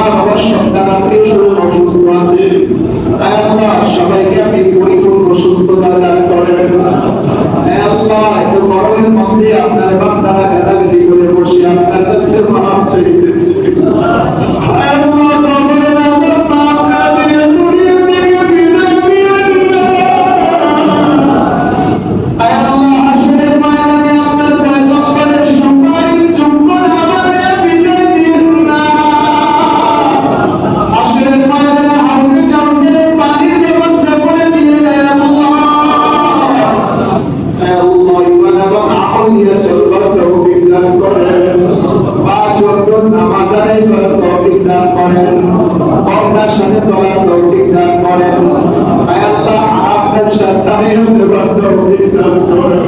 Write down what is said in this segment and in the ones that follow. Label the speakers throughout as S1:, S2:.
S1: অনেকের আবশ্যক যারা স্বজন অসুস্থ আছে তাই আমরা সবাইকে নামাজ আদায় করার তৌফিক দান করেন। পর্দার সাথে চলার তৌফিক দান করেন। আয় আল্লাহ, হতে পারার তৌফিক দান করেন।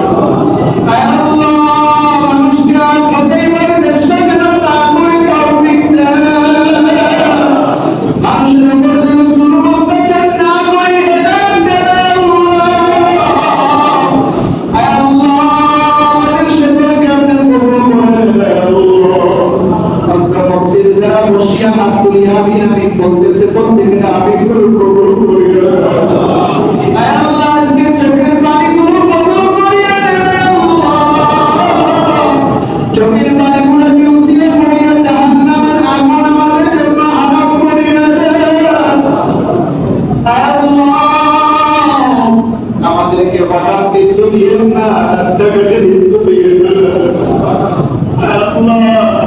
S1: আমিন আমিন বলতেছে, দেন। দেন, জন্য হারাম করিয়া আল্লাহ, আমাদেরকে হঠাৎ মৃত্যু দিয়েন না রাস্তাঘাটে মৃত্যু দিয়েন না।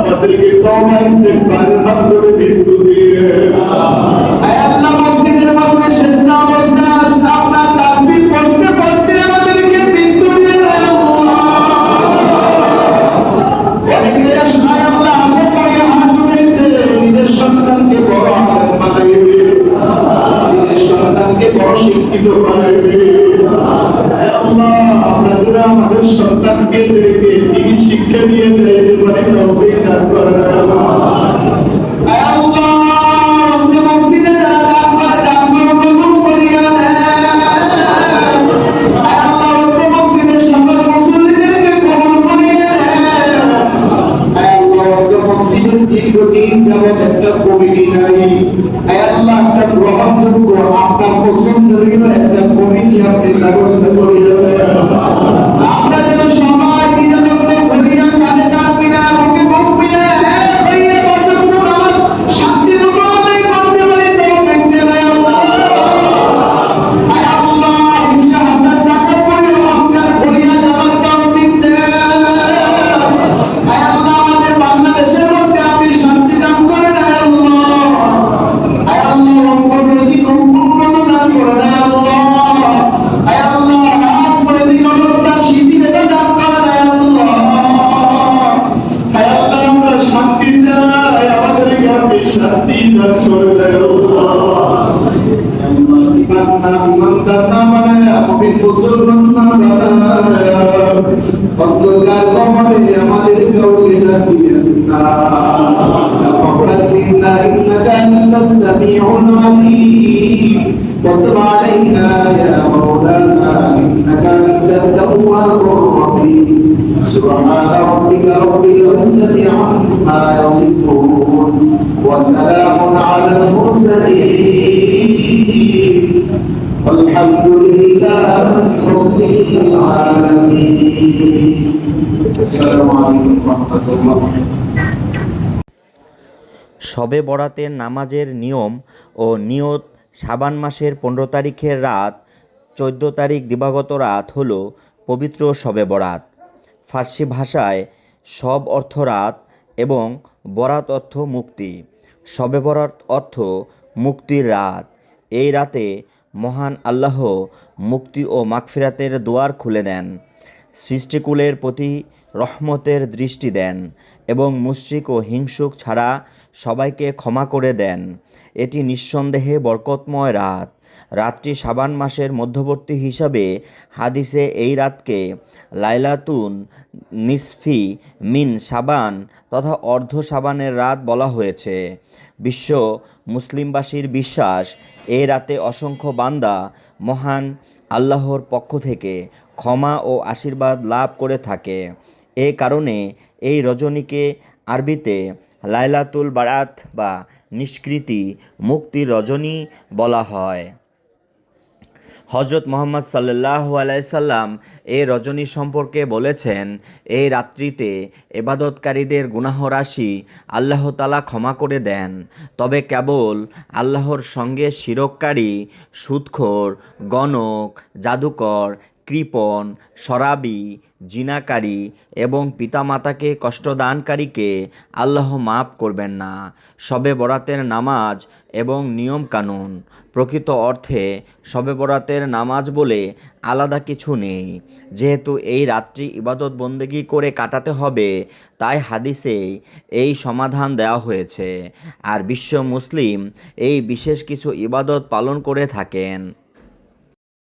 S1: আমাদেরকে তওবা ইস্তেগফারের মাধ্যমে মৃত্যু দিয়েন। আয় আল্লাহ, মসজিদের মধ্যে সেজদা অবস্থায় আছি, আপনার তাসবিহ পড়তে পড়তে আমাদেরকে মৃত্যু দিয়েন, অনেকে আশায় আল্লাহ আশা করে হাত উঠেছে, নিজের সন্তানকে। নিজের সন্তানকে বড় শিক্ষিত। দীর্ঘদিন যাবৎ একটা কমিটি নাই। আল্লাহ, একটা গ্রহণযোগ্য, আপনার পছন্দের একটা কমিটি আপনি ব্যবস্থা করে দেবেন। আমরা যেন وتب علينا يا مولانا إنك أنت التواب الرحيم سبحان ربك رب العزة عما يصفون وسلام على المرسلين والحمد لله رب العالمين السلام عليكم ورحمة الله
S2: শবে বরাতের নামাজের নিয়ম ও নিয়ত শাবান মাসের পনেরো তারিখের রাত চোদ্দ তারিখ দিবাগত রাত হল পবিত্র শবে বরাত ফার্সি ভাষায় সব অর্থ রাত এবং বরাত অর্থ মুক্তি শবে বরাত অর্থ মুক্তির রাত। এই রাতে মহান আল্লাহ মুক্তি ও মাগফিরাতের দুয়ার খুলে দেন। সৃষ্টিকুলের প্রতি রহমতের দৃষ্টি দেন এবং মুশরিক ও হিংসুক ছাড়া সবাইকে ক্ষমা করে দেন। এটি নিঃসন্দেহে বরকতময় রাত। রাতটি সাবান মাসের মধ্যবর্তী হিসাবে হাদিসে এই রাতকে লাইলাতুন নিসফি, মিন সাবান তথা অর্ধ সাবানের রাত বলা হয়েছে। বিশ্ব মুসলিমবাসীর বিশ্বাস এই রাতে অসংখ্য বান্দা মহান আল্লাহর পক্ষ থেকে ক্ষমা ও আশীর্বাদ লাভ করে থাকে। এ কারণে এই রজনীকে আরবিতে লাইলাতুল বারাত বা নিষ্কৃতি মুক্তির রজনী বলা হয়। হজরত মোহাম্মদ সাল্লাহ আলাইসাল্লাম এই রজনী সম্পর্কে বলেছেন এই রাত্রিতে এবাদতকারীদের গুনাহ রাশি আল্লাহ তালা ক্ষমা করে দেন। তবে কেবল আল্লাহর সঙ্গে শিরককারী সুদখোর, গণক, জাদুকর কৃপণ, শরাবি, জিনাকারী এবং পিতামাতাকে কষ্টদানকারীকে আল্লাহ মাফ করবেন না। শবে বরাতের নামাজ এবং নিয়ম কানুন। প্রকৃত অর্থে শবে বরাতের নামাজ বলে আলাদা কিছু নেই। যেহেতু এই রাত্রি ইবাদত বন্দেগি করে কাটাতে হবে, তাই হাদিসে এই সমাধান দেওয়া হয়েছে। আর বিশ্ব মুসলিম এই বিশেষ কিছু ইবাদত পালন করে থাকেন।